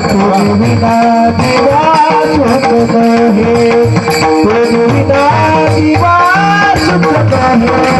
विना दिवा सुख आहे विना दिवा सुख